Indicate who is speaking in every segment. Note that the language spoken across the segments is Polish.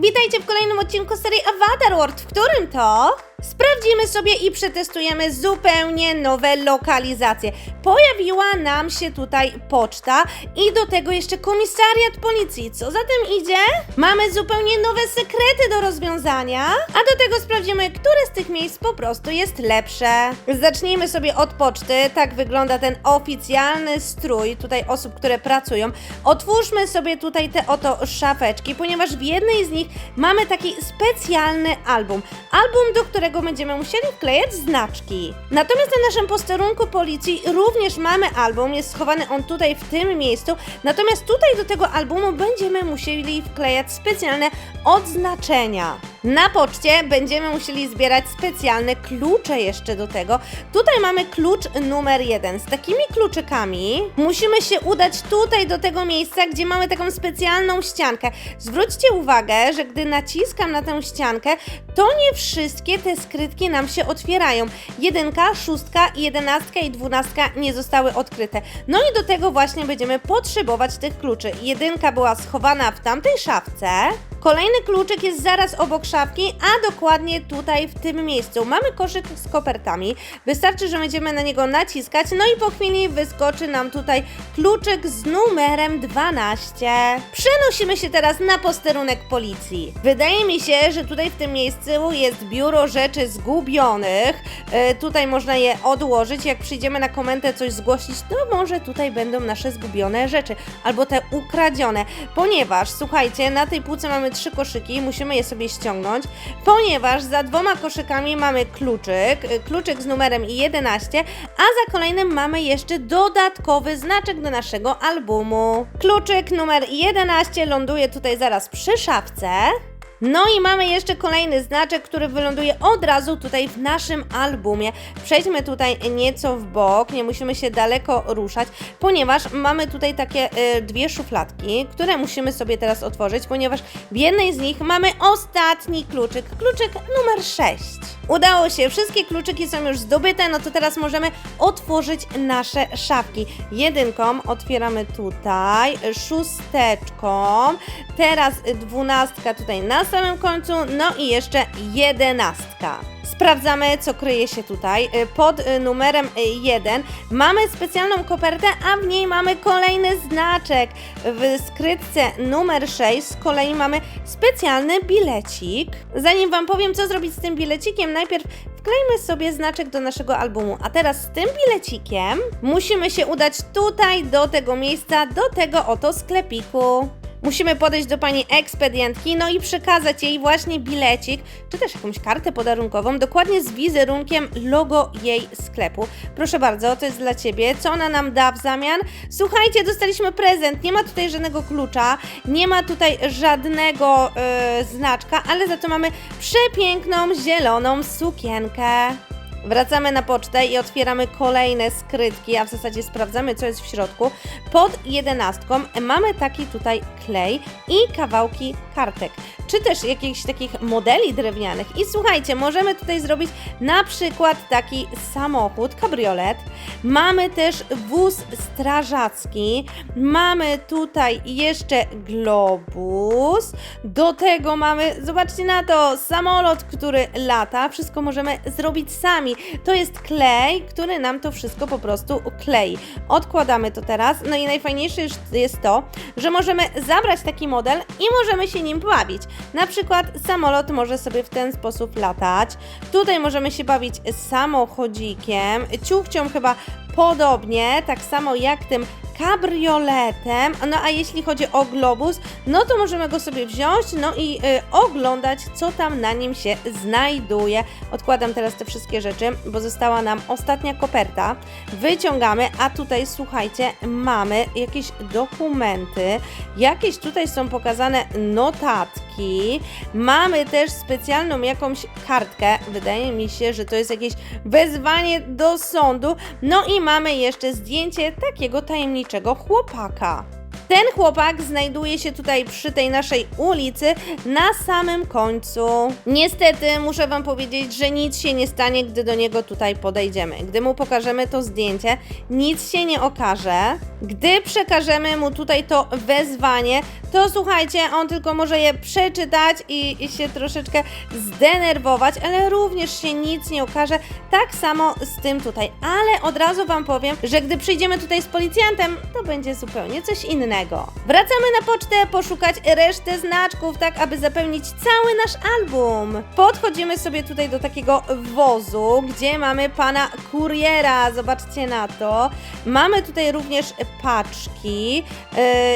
Speaker 1: we Witajcie w kolejnym odcinku serii Avatar World, w którym to sprawdzimy sobie i przetestujemy zupełnie nowe lokalizacje. Pojawiła nam się tutaj poczta i do tego jeszcze komisariat policji. Co za tym idzie? Mamy zupełnie nowe sekrety do rozwiązania, a do tego sprawdzimy, które z tych miejsc po prostu jest lepsze. Zacznijmy sobie od poczty. Tak wygląda ten oficjalny strój tutaj osób, które pracują. Otwórzmy sobie tutaj te oto szafeczki, ponieważ w jednej z nich mamy taki specjalny album. Album, do którego będziemy musieli wklejać znaczki. Natomiast na naszym posterunku policji również mamy album, jest schowany on tutaj w tym miejscu. Natomiast tutaj do tego albumu będziemy musieli wklejać specjalne odznaczenia. Na poczcie będziemy musieli zbierać specjalne klucze jeszcze do tego. Tutaj mamy klucz numer jeden. Z takimi kluczykami musimy się udać tutaj do tego miejsca, gdzie mamy taką specjalną ściankę. Zwróćcie uwagę, że gdy naciskam na tę ściankę, to nie wszystkie te skrytki nam się otwierają. Jedynka, szóstka, jedenastka i dwunastka nie zostały odkryte. No i do tego właśnie będziemy potrzebować tych kluczy. Jedynka była schowana w tamtej szafce. Kolejny kluczyk jest zaraz obok szafki, a dokładnie tutaj w tym miejscu. Mamy koszyk z kopertami. Wystarczy, że będziemy na niego naciskać, no i po chwili wyskoczy nam tutaj kluczyk z numerem 12. Przenosimy się teraz na posterunek policji. Wydaje mi się, że tutaj w tym miejscu jest biuro rzeczy zgubionych. E, tutaj można je odłożyć. Jak przyjdziemy na komendę coś zgłosić, to może tutaj będą nasze zgubione rzeczy albo te ukradzione. Ponieważ, słuchajcie, na tej półce mamy trzy koszyki, musimy je sobie ściągnąć, ponieważ za dwoma koszykami mamy kluczyk, kluczyk z numerem 11, a za kolejnym mamy jeszcze dodatkowy znaczek do naszego albumu. Kluczyk numer 11 ląduje tutaj zaraz przy szafce. No i mamy jeszcze kolejny znaczek, który wyląduje od razu tutaj w naszym albumie. Przejdźmy tutaj nieco w bok, nie musimy się daleko ruszać, ponieważ mamy tutaj takie y, dwie szufladki, które musimy sobie teraz otworzyć, ponieważ w jednej z nich mamy ostatni kluczyk, kluczyk numer 6. Udało się, wszystkie kluczyki są już zdobyte, no to teraz możemy otworzyć nasze szafki. Jedynką otwieramy tutaj, szósteczką, teraz dwunastka tutaj na samym końcu, no i jeszcze jedenastka. Sprawdzamy, co kryje się tutaj. Y, Pod y, numerem 1 mamy specjalną kopertę, a w niej mamy kolejny znaczek. W skrytce numer 6 z kolei mamy specjalny bilecik. Zanim Wam powiem, co zrobić z tym bilecikiem, najpierw wklejmy sobie znaczek do naszego albumu. A teraz z tym bilecikiem musimy się udać tutaj, do tego miejsca, do tego oto sklepiku. Musimy podejść do pani ekspedientki, no i przekazać jej właśnie bilecik, czy też jakąś kartę podarunkową, dokładnie z wizerunkiem logo jej sklepu. Proszę bardzo, to jest dla ciebie. Co ona nam da w zamian? Słuchajcie, dostaliśmy prezent. Nie ma tutaj żadnego klucza, nie ma tutaj żadnego e, znaczka, ale za to mamy przepiękną zieloną sukienkę. Wracamy na pocztę i otwieramy kolejne skrytki, a w zasadzie sprawdzamy, co jest w środku. Pod jedenastką mamy taki tutaj klej i kawałki kartek, czy też jakichś takich modeli drewnianych. I słuchajcie, możemy tutaj zrobić na przykład taki samochód, kabriolet. Mamy też wóz strażacki, mamy tutaj jeszcze globus, do tego mamy, zobaczcie na to, samolot, który lata. Wszystko możemy zrobić sami. To jest klej, który nam to wszystko po prostu klei. Odkładamy to teraz. No i najfajniejsze jest to, że możemy zabrać taki model i możemy się nim bawić. Na przykład samolot może sobie w ten sposób latać. Tutaj możemy się bawić samochodzikiem, ciuchcią chyba podobnie, tak samo jak tym kabrioletem. No a jeśli chodzi o globus, no to możemy go sobie wziąć, no i y, oglądać, co tam na nim się znajduje. Odkładam teraz te wszystkie rzeczy, bo została nam ostatnia koperta. Wyciągamy, a tutaj słuchajcie, mamy jakieś dokumenty, jakieś tutaj są pokazane notatki. Mamy też specjalną jakąś kartkę. Wydaje mi się, że to jest jakieś wezwanie do sądu. No i mamy jeszcze zdjęcie takiego tajemniczego chłopaka. Ten chłopak znajduje się tutaj przy tej naszej ulicy na samym końcu. Niestety muszę wam powiedzieć, że nic się nie stanie, gdy do niego tutaj podejdziemy. Gdy mu pokażemy to zdjęcie, nic się nie okaże. Gdy przekażemy mu tutaj to wezwanie, to słuchajcie, on tylko może je przeczytać i, i się troszeczkę zdenerwować, ale również się nic nie okaże. Tak samo z tym tutaj. Ale od razu wam powiem, że gdy przyjdziemy tutaj z policjantem, to będzie zupełnie coś innego. Wracamy na pocztę poszukać resztę znaczków, tak aby zapełnić cały nasz album. Podchodzimy sobie tutaj do takiego wozu, gdzie mamy pana kuriera. Zobaczcie na to. Mamy tutaj również paczki.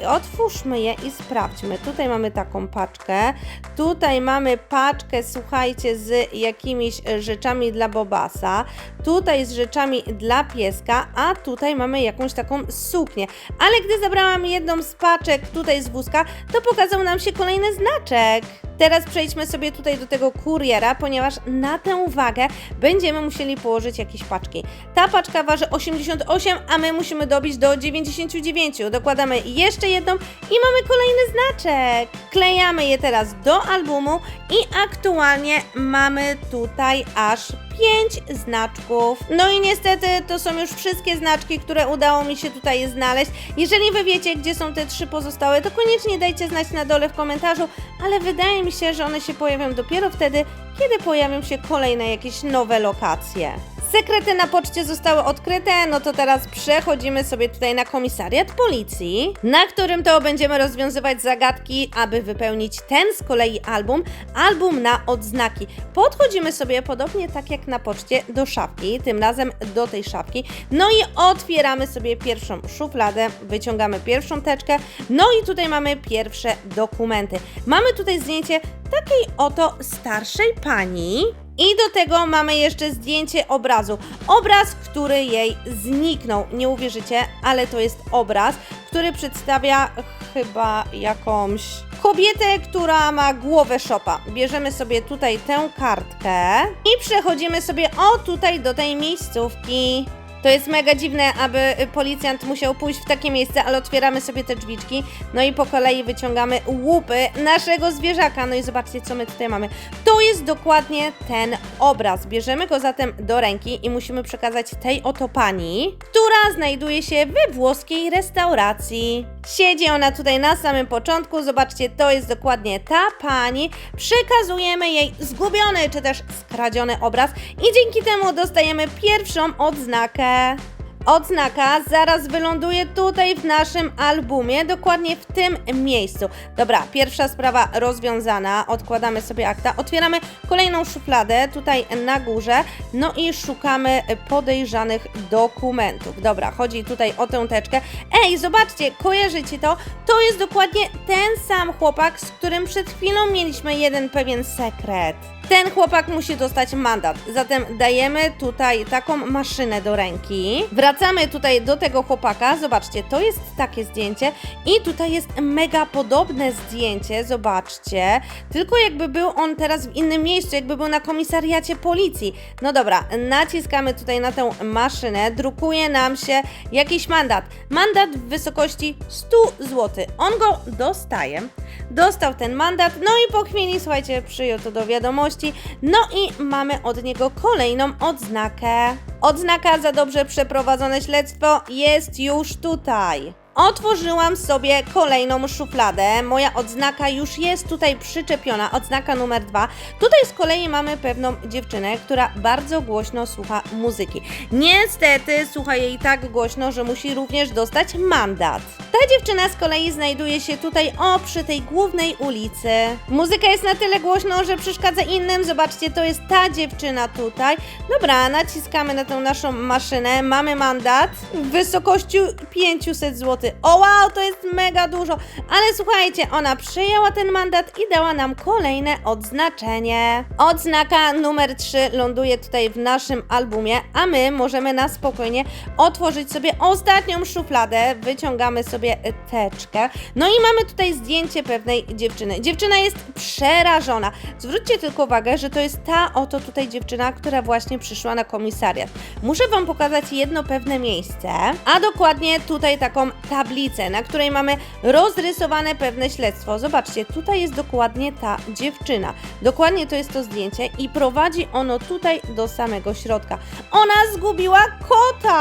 Speaker 1: Yy, otwórzmy je i sprawdźmy. Tutaj mamy taką paczkę. Tutaj mamy paczkę, słuchajcie, z jakimiś rzeczami dla Bobasa. Tutaj z rzeczami dla pieska, a tutaj mamy jakąś taką suknię. Ale gdy zabrałam jedną z paczek tutaj z wózka, to pokazał nam się kolejny znaczek. Teraz przejdźmy sobie tutaj do tego kuriera, ponieważ na tę wagę będziemy musieli położyć jakieś paczki. Ta paczka waży 88, a my musimy dobić do 99. Dokładamy jeszcze jedną i mamy kolejny znaczek. Klejamy je teraz do albumu i aktualnie mamy tutaj aż 5 znaczków. No i niestety to są już wszystkie znaczki, które udało mi się tutaj znaleźć. Jeżeli wy wiecie, gdzie są te trzy pozostałe, to koniecznie dajcie znać na dole w komentarzu, ale wydaje mi się, że one się pojawią dopiero wtedy, kiedy pojawią się kolejne jakieś nowe lokacje. Sekrety na poczcie zostały odkryte, no to teraz przechodzimy sobie tutaj na komisariat policji, na którym to będziemy rozwiązywać zagadki, aby wypełnić ten z kolei album, album na odznaki. Podchodzimy sobie podobnie tak jak na poczcie do szafki, tym razem do tej szafki, no i otwieramy sobie pierwszą szufladę, wyciągamy pierwszą teczkę, no i tutaj mamy pierwsze dokumenty. Mamy tutaj zdjęcie takiej oto starszej pani, i do tego mamy jeszcze zdjęcie obrazu. Obraz, który jej zniknął. Nie uwierzycie, ale to jest obraz, który przedstawia chyba jakąś kobietę, która ma głowę szopa. Bierzemy sobie tutaj tę kartkę i przechodzimy sobie o tutaj do tej miejscówki. To jest mega dziwne, aby y, policjant musiał pójść w takie miejsce, ale otwieramy sobie te drzwiczki, no i po kolei wyciągamy łupy naszego zwierzaka. No i zobaczcie, co my tutaj mamy. To jest dokładnie ten obraz. Bierzemy go zatem do ręki i musimy przekazać tej oto pani, która znajduje się we włoskiej restauracji. Siedzi ona tutaj na samym początku. Zobaczcie, to jest dokładnie ta pani. Przekazujemy jej zgubiony czy też skradziony obraz i dzięki temu dostajemy pierwszą odznakę. Odznaka zaraz wyląduje tutaj w naszym albumie, dokładnie w tym miejscu. Dobra, pierwsza sprawa rozwiązana. Odkładamy sobie akta. Otwieramy kolejną szufladę tutaj na górze. No i szukamy podejrzanych dokumentów. Dobra, chodzi tutaj o tę teczkę. Ej, zobaczcie, kojarzycie to? To jest dokładnie ten sam chłopak, z którym przed chwilą mieliśmy jeden pewien sekret. Ten chłopak musi dostać mandat, zatem dajemy tutaj taką maszynę do ręki. Wracamy tutaj do tego chłopaka. Zobaczcie, to jest takie zdjęcie i tutaj jest mega podobne zdjęcie, zobaczcie. Tylko jakby był on teraz w innym miejscu, jakby był na komisariacie policji. No dobra, naciskamy tutaj na tę maszynę, drukuje nam się jakiś mandat. Mandat w wysokości 100 zł. On go dostaje. Dostał ten mandat, no i po chwili, słuchajcie, przyjął to do wiadomości. No i mamy od niego kolejną odznakę. Odznaka za dobrze przeprowadzone śledztwo jest już tutaj. Otworzyłam sobie kolejną szufladę. Moja odznaka już jest tutaj przyczepiona. Odznaka numer dwa. Tutaj z kolei mamy pewną dziewczynę, która bardzo głośno słucha muzyki. Niestety słucha jej tak głośno, że musi również dostać mandat. Ta dziewczyna z kolei znajduje się tutaj, o, przy tej głównej ulicy. Muzyka jest na tyle głośno, że przeszkadza innym. Zobaczcie, to jest ta dziewczyna tutaj. Dobra, naciskamy na tę naszą maszynę. Mamy mandat w wysokości 500 zł. O wow, to jest mega dużo. Ale słuchajcie, ona przyjęła ten mandat i dała nam kolejne odznaczenie. Odznaka numer 3 ląduje tutaj w naszym albumie, a my możemy na spokojnie otworzyć sobie ostatnią szufladę. Wyciągamy sobie teczkę. No i mamy tutaj zdjęcie pewnej dziewczyny. Dziewczyna jest przerażona. Zwróćcie tylko uwagę, że to jest ta oto tutaj dziewczyna, która właśnie przyszła na komisariat. Muszę Wam pokazać jedno pewne miejsce, a dokładnie tutaj taką tablicę, na której mamy rozrysowane pewne śledztwo. Zobaczcie, tutaj jest dokładnie ta dziewczyna. Dokładnie to jest to zdjęcie i prowadzi ono tutaj do samego środka. Ona zgubiła kota!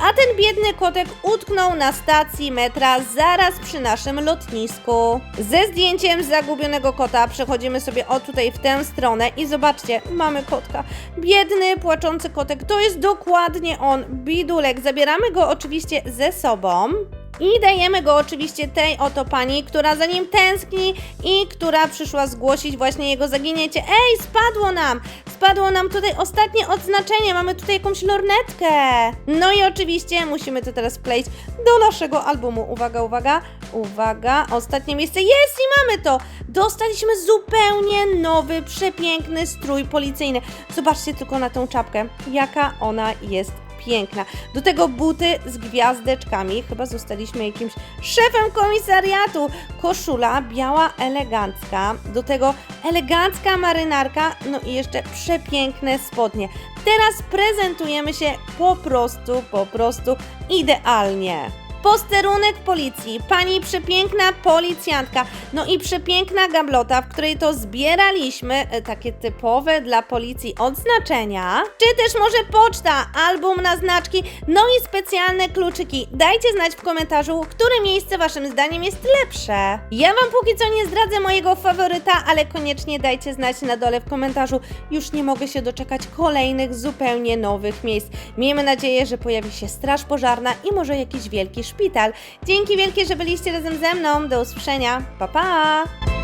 Speaker 1: A ten biedny kotek utknął na stacji metra zaraz przy naszym lotnisku. Ze zdjęciem zagubionego kota przechodzimy sobie o tutaj w tę stronę i zobaczcie, mamy kotka. Biedny, płaczący kotek, to jest dokładnie on, bidulek. Zabieramy go oczywiście ze sobą. I dajemy go oczywiście tej oto pani, która za nim tęskni i która przyszła zgłosić właśnie jego zaginięcie. Ej, spadło nam! Spadło nam tutaj ostatnie odznaczenie, mamy tutaj jakąś lornetkę. No i oczywiście musimy to teraz wkleić do naszego albumu. Uwaga, uwaga, uwaga, ostatnie miejsce jest i mamy to! Dostaliśmy zupełnie nowy, przepiękny strój policyjny. Zobaczcie tylko na tą czapkę, jaka ona jest Do tego buty z gwiazdeczkami. Chyba zostaliśmy jakimś szefem komisariatu. Koszula biała, elegancka. Do tego elegancka marynarka. No i jeszcze przepiękne spodnie. Teraz prezentujemy się po prostu, po prostu idealnie. Posterunek policji, pani przepiękna policjantka, no i przepiękna gablota, w której to zbieraliśmy e, takie typowe dla policji odznaczenia, czy też może poczta, album na znaczki, no i specjalne kluczyki. Dajcie znać w komentarzu, które miejsce waszym zdaniem jest lepsze. Ja wam póki co nie zdradzę mojego faworyta, ale koniecznie dajcie znać na dole w komentarzu. Już nie mogę się doczekać kolejnych zupełnie nowych miejsc. Miejmy nadzieję, że pojawi się straż pożarna i może jakiś wielki szpital. Dzięki wielkie, że byliście razem ze mną. Do usłyszenia. Pa pa!